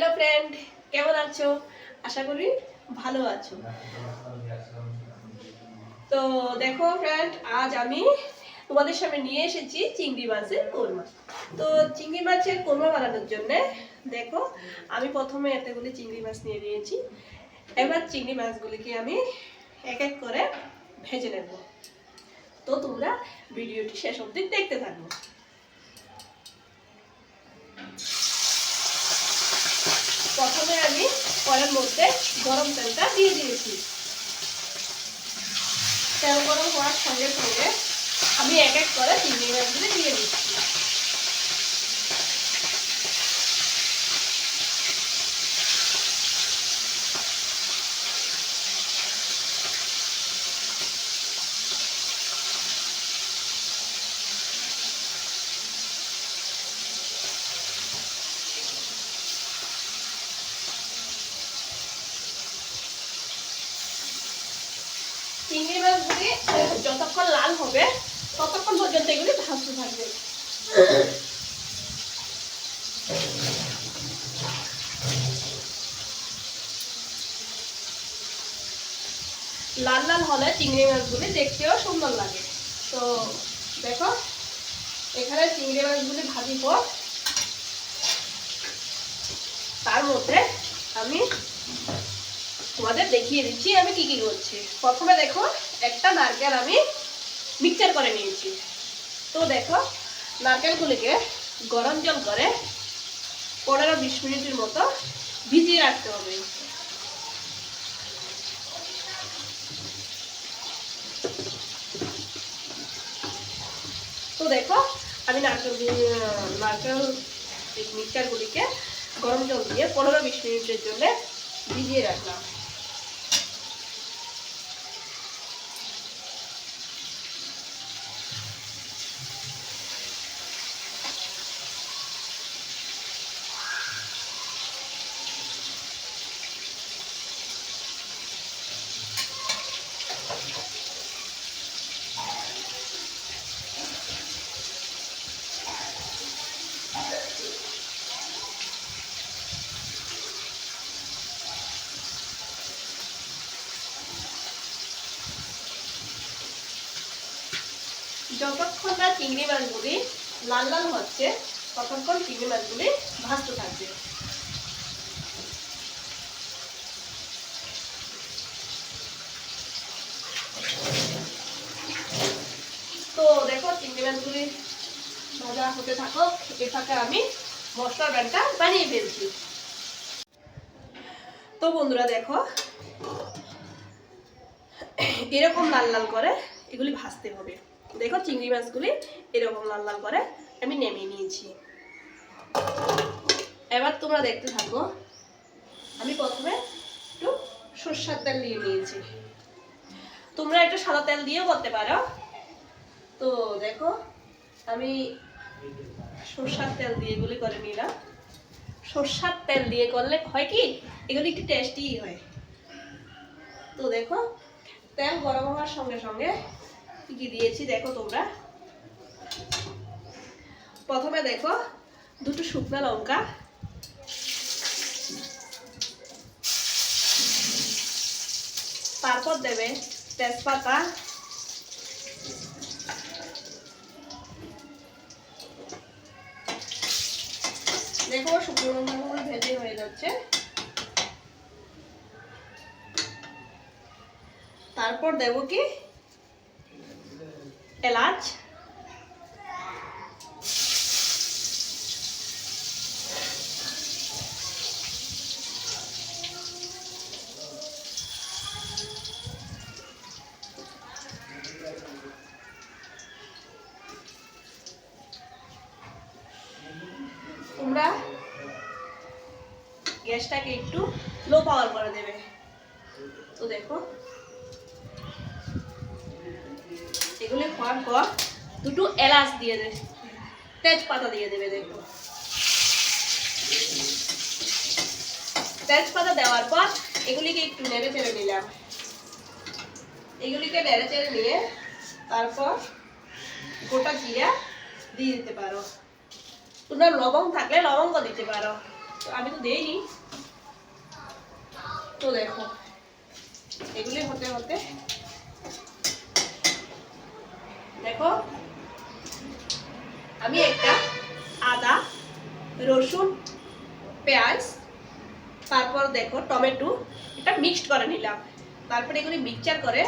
Hello friend কেমন আছো? আশা করি ভালো আছো। তো দেখো ফ্রেন্ড আজ আমি তোমাদের সামনে নিয়ে এসেছি চিংড়ি মাছের কোরমা। তো চিংড়ি মাছের কোরমা বানানোর জন্য দেখো, আমি প্রথমে এতগুলি চিংড়ি মাছ নিয়ে নিয়েছি। এবার চিংড়ি মাছগুলিকে আমি এক এক করে ভেজে নেব। তো তোমরা ভিডিওটি শেষ অবধি দেখতে থাকো প্রথমে আমি কড়ার মধ্যে গরম তেলটা দিয়ে দিয়েছি। তেল গরম হওয়ার সঙ্গে সঙ্গে আমি এক এক করে চিংড়ি মাছগুলো দিয়ে দিচ্ছি। যতক্ষণ লাল হবে, ততক্ষণ পর্যন্ত এগুলি ভাজতে থাকবে। লাল লাল হলে চিংড়ি মাছগুলি দেখতেও সুন্দর লাগে। তো দেখো, এখানে চিংড়ি মাছগুলি ভাজি পর তার মধ্যে আমি তোমাদের দেখিয়ে দিচ্ছি আমি কি কি করছি। প্রথমে দেখো একটা নারকেল আমি মিক্সচার করে নিয়েছি। তো দেখো, নারকেলগুলিকে গরম জল করে পনেরো বিশ মিনিটের মতো ভিজিয়ে রাখতে হবে। তো দেখো, আমি নারকেল নারকেল মিক্সচারগুলিকে গরম জল দিয়ে পনেরো বিশ মিনিটের জন্য ভিজিয়ে রাখলাম। যতক্ষণ না চিংড়ি মাছগুলি লাল লাল হচ্ছে, ততক্ষণ চিংড়ি মাছগুলি ভাজতে থাকবে। তো দেখো, চিংড়ি মাছগুলি ভাজা হতে থাকো এ ফাঁকে আমি মশলার ব্যানটা বানিয়ে ফেলছি। তো বন্ধুরা দেখো, এরকম লাল লাল করে এগুলি ভাজতে হবে। দেখো চিংড়ি মাছগুলি এরকম লাল লাল করে আমি নেমে নিয়েছি। এবার তোমরা দেখতে থাকো, আমি প্রথমে একটু সর্ষার তেল দিয়ে নিয়েছি। তোমরা একটু সাদা তেল দিয়েও করতে পারো। তো দেখো, আমি সর্ষার তেল দিয়ে এগুলি করে নিলাম। সর্ষার তেল দিয়ে করলে হয় কি, এগুলি একটু টেস্টি হয়। তো দেখো, তেল গরম হওয়ার সঙ্গে সঙ্গে কি দিয়েছি দেখো তোমরা? প্রথমে দেখো দুটো শুকনো লঙ্কা। তারপর দেবে তেজপাতা। দেখো শুকনো লঙ্কাগুলো ভেজে হয়ে যাচ্ছে। তারপর দেব কি এলাচ। তোমরা গ্যাসটাকে একটু লো পাওয়ার করে দেবে তো দেখো হওয়ার পর দুটো এলাচ দিয়ে দেবে তেজপাতা দিয়ে দেবে, দেখো। তেজপাতা দেওয়ার পর এগুলিকে একটু নেড়ে চেড়ে নিলাম। এগুলিকে নেড়ে চেড়ে নিয়ে তারপর গোটা জিরা দিয়ে দিতে পারো। তোমরা লবঙ্গ থাকলে লবঙ্গ দিতে পারো। আমি তো দেইনি। তো দেখো, এগুলি হতে হতে দেখো, আমি একটা আদা, রসুন, পেঁয়াজ, তারপর দেখো টমেটো, এটা মিক্সড করে নিলাম। তারপরে এগুলি মিক্সচার করে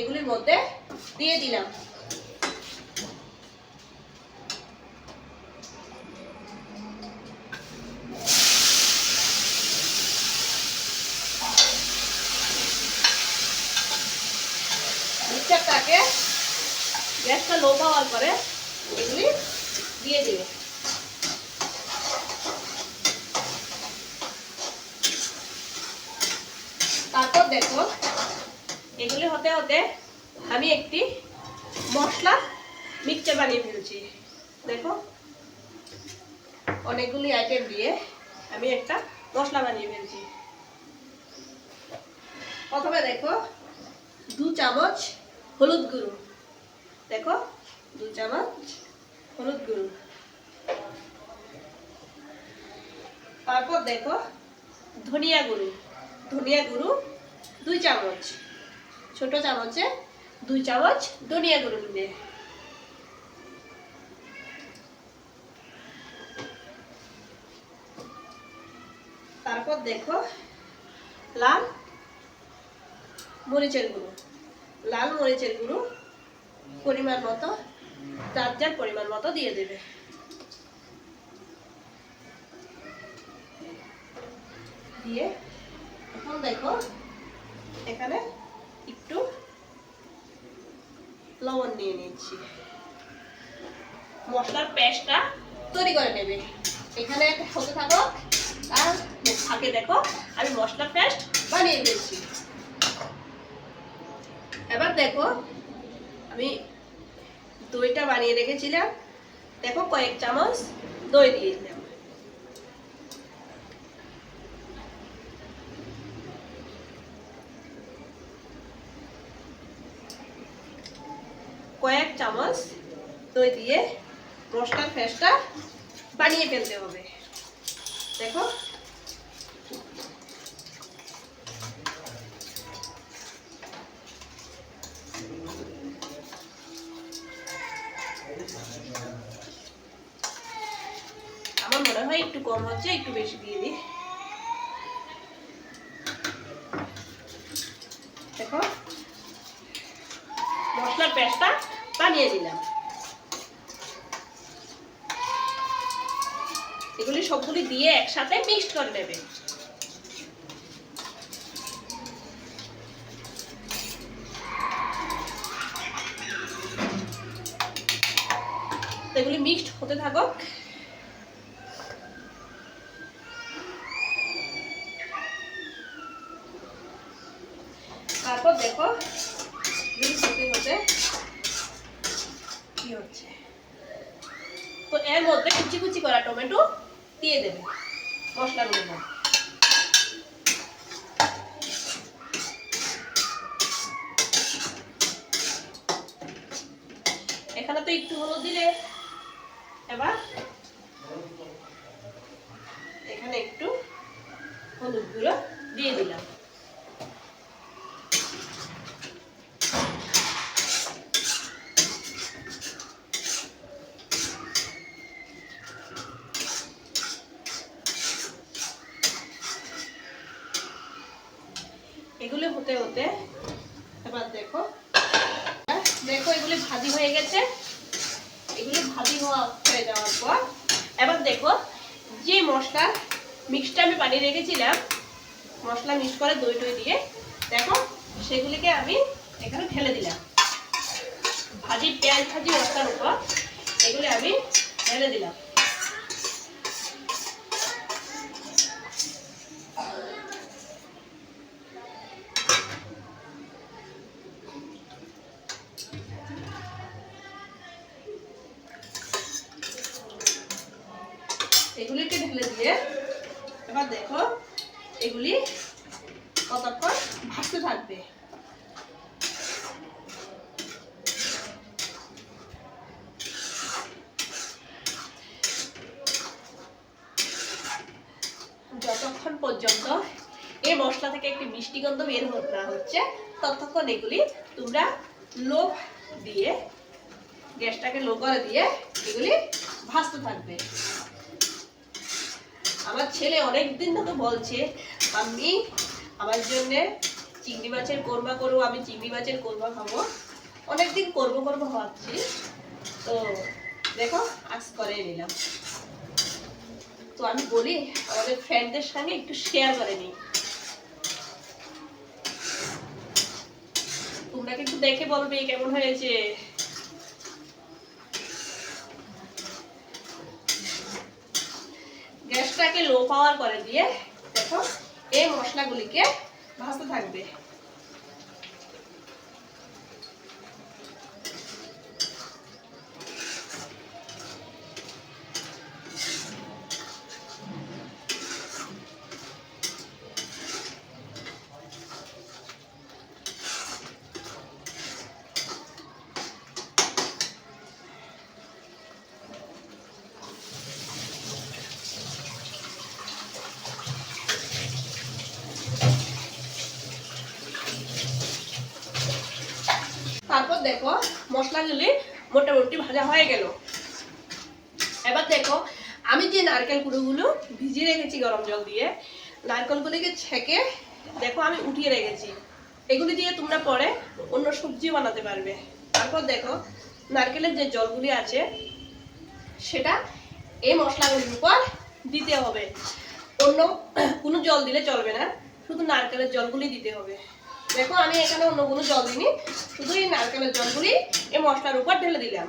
এগুলির মধ্যে দিয়ে দিলাম। গ্যাসটা লো পাওয়ার পরে এগুলি দিয়ে দিবে। তারপর দেখো, এগুলি হতে হতে আমি একটি মশলা মিক্সচার বানিয়ে ফেলছি। দেখো, অনেকগুলি আইটেম দিয়ে আমি একটা মশলা বানিয়ে ফেলছি। প্রথমে দেখো, দু চামচ হলুদ গুঁড়ো। দেখো, দু চামচ হলুদ গুঁড়ো। তারপর দেখো, ধনিয়া গুঁড়ো। ধনিয়া গুঁড়ো দুই চামচ। ছোট চামচে দুই চামচ ধনিয়া গুঁড়ো দিবে। তারপর দেখো, লাল মরিচের গুঁড়ো। লাল মরিচের গুঁড়ো পরিমাণ মতো, যার যার পরিমাণ মতো দিয়ে দেবে। দিয়ে এখন দেখো, এখানে একটু লবণ নিয়ে নিচ্ছি। মশলার পেস্টটা তৈরি করে নেবে। এখানে হতে থাকো, আর থাকে দেখো, আমি মশলার পেস্ট বানিয়ে দিয়েছি। এবার দেখো আমি দইটা বানিয়ে রেখেছিলাম। দেখো কয়েক চামচ দই দিয়ে দিলাম। কয়েক চামচ দই দিয়ে মশলার ফেসটা বানিয়ে ফেলতে হবে। দেখো আমার মনে হয় একটু কম হচ্ছে, একটু বেশি দিয়ে দিই। দেখো, মশলার পেস্টটা বানিয়ে দিলাম। এগুলি সবগুলি দিয়ে একসাথে মিক্সড করে নেবে। এগুলি মিক্সড হতে থাকুক তারপর দেখো, মিক্স হতে হতে কি হচ্ছে? তো এর মধ্যে কুচি কুচি করা টমেটো দিয়ে দেবে মশলাগুলোর মধ্যে। এখানে তো একটু হলুদ দিলে এবার এখানে একটু হলুদ গুঁড়ো দিয়ে দিলাম। এগুলো হতে হতে, এবার দেখো দেখো এগুলি ভাজি হয়ে গেছে। এগুলি ভাজি হওয়া হয়ে যাওয়ার পর, এবার দেখো যে মশলা মিক্সটা আমি বানিয়ে রেখেছিলাম, মশলা মিক্স করে দই টই দিয়ে, দেখো সেগুলিকে আমি এখানে ঢেলে দিলাম। ভাজি, পেঁয়াজ ভাজি মশলার উপর এগুলি আমি ঢেলে দিলাম। এগুলিকে ঢেলে দিয়ে এবার দেখো এগুলি কতক্ষণ ভাসতে থাকবে। যতক্ষণ পর্যন্ত এই মশলা থেকে একটি মিষ্টি গন্ধ বের না হচ্ছে, ততক্ষণ এগুলি তোমরা লো দিয়ে গ্যাসটাকে লো করে দিয়ে এগুলি ভাজতে থাকবে। আমার ছেলে অনেক দিন ধরে বলছে আমি আমার জন্য চিংড়ি মাছের কোরমা করব আমি চিংড়ি মাছের কোরমা খাব। অনেকদিন করব করব ভাবছি তো দেখো, আজ করে নিলাম। তো আমি বলি, আমাদের ফ্রেন্ডদের সঙ্গে একটু শেয়ার করে নিই। তোমরা কিন্তু দেখে বলবে, কেমন হয়েছে? গ্যাসটাকে লো পাওয়ার করে দিয়ে দেখো এই মশলাগুলিকে ভাজতে থাকবে তারপর দেখো মশলাগুলি মোটামুটি ভাজা হয়ে গেল। এবার দেখো, আমি যে নারকেল কুড়োগুলো ভিজিয়ে রেখেছি গরম জল দিয়ে, নারকেলগুলিকে ছেঁকে, দেখো আমি উঠিয়ে রেখেছি। এগুলি দিয়ে তোমরা পরে অন্য সবজি বানাতে পারবে। তারপর দেখো, নারকেলের যে জলগুলি আছে, সেটা এই মশলাগুলির উপর দিতে হবে। অন্য কোনো জল দিলে চলবে না, শুধু নারকেলের জলগুলি দিতে হবে। দেখো, আমি এখানে অন্য কোনো জল দিইনি, শুধু এই নারকেলের জলগুলি এই মশলার উপর ঢেলে দিলাম।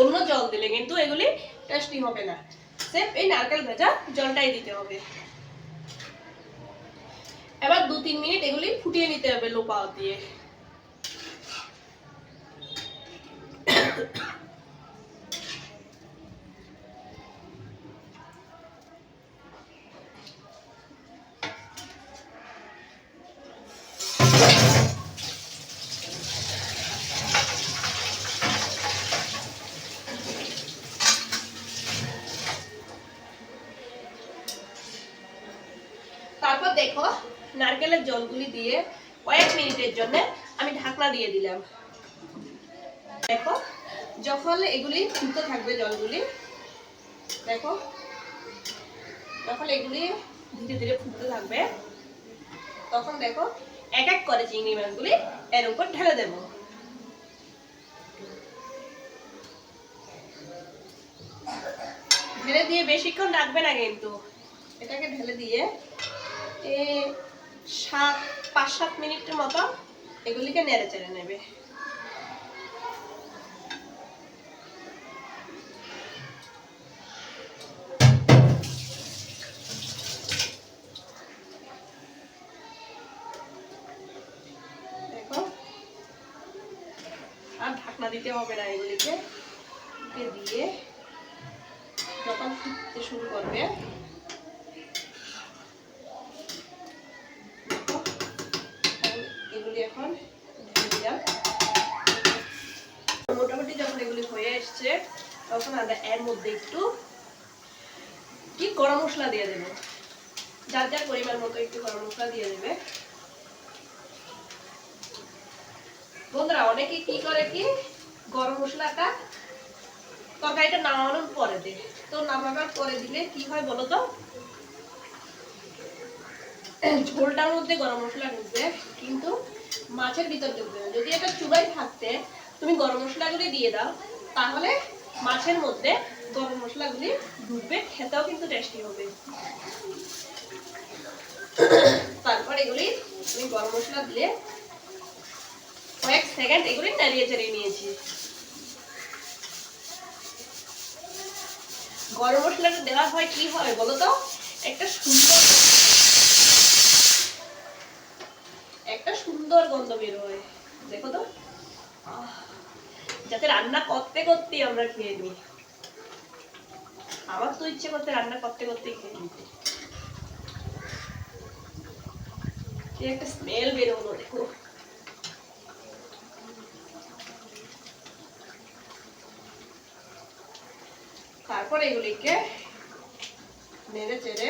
অন্য জল দিলে কিন্তু এগুলি টেস্টি হবে না। সেফ এই নারকেল ভেজা জলটাই দিতে হবে। এবার দু তিন মিনিট এগুলি ফুটিয়ে নিতে হবে লো পাওয়ার দিয়ে তারপর দেখো নারকেলের জলগুলি দিয়ে কয়েক মিনিটের জন্য আমি ঢাকনা দিয়ে দিলাম। দেখো, যখন এগুলি ফুটতে থাকবে জলগুলি, দেখো, যখন এগুলি ধীরে ধীরে ফুটতে থাকবে, তখন দেখো এক এক করে চিংড়ি মাছগুলি এর উপর ঢেলে দেবো। ঢেলে দিয়ে বেশিক্ষণ রাখবে না কিন্তু। এটাকে ঢেলে দিয়ে সাত, পাঁচ, সাত মিনিটের মতো এগুলিকে নেড়ে চেড়ে নেবে। আর ঢাকনা দিতে হবে না এগুলিকে। দিয়ে যখন ফুটতে শুরু করবে দেখো, আমি এগুলি এখন ঢেলে দিলাম মোটামুটি যখন এগুলি হয়ে এসছে তখন আমরা এর মধ্যে একটু কি গরম মশলা দিয়ে দেবো? যার যার পরিমাণ মতো একটু গরম মশলা দিয়ে দেবে। বন্ধুরা, অনেকে কি করে কি? গরম মশলাটা তরকারিটা নামানোর পরে দে তো নামানোর পরে দিলে কি হয় বলো তো? ঝোলটার মধ্যে গরম মশলা ঢুকবে, কিন্তু মাছের ভিতর ঢুকবে যদি এটা চুলায় থাকতে, তুমি গরম মশলাগুলি দিয়ে দাও, তাহলে মাছের মধ্যে গরম মশলাগুলি ঢুকবে খেতেও কিন্তু টেস্টি হবে। তারপর এগুলি আমি গরম মশলা দিলে কয়েক সেকেন্ড এগুলি নাড়িয়ে চাড়িয়ে নিয়েছি। গরম মশলাটা দেওয়া হয় কি হয় বলো তো? একটা সুন্দর একটা সুন্দর গন্ধ বের হয়। দেখো তো। আহ, যাতে রান্না করতে করতেই আমরা খেয়ে নিই। আমার তো ইচ্ছে করতে রান্না করতে করতেই খেয়ে নিতে। একটা স্মেল বেরোলো দেখো। তারপর এগুলিকে নেড়ে চেড়ে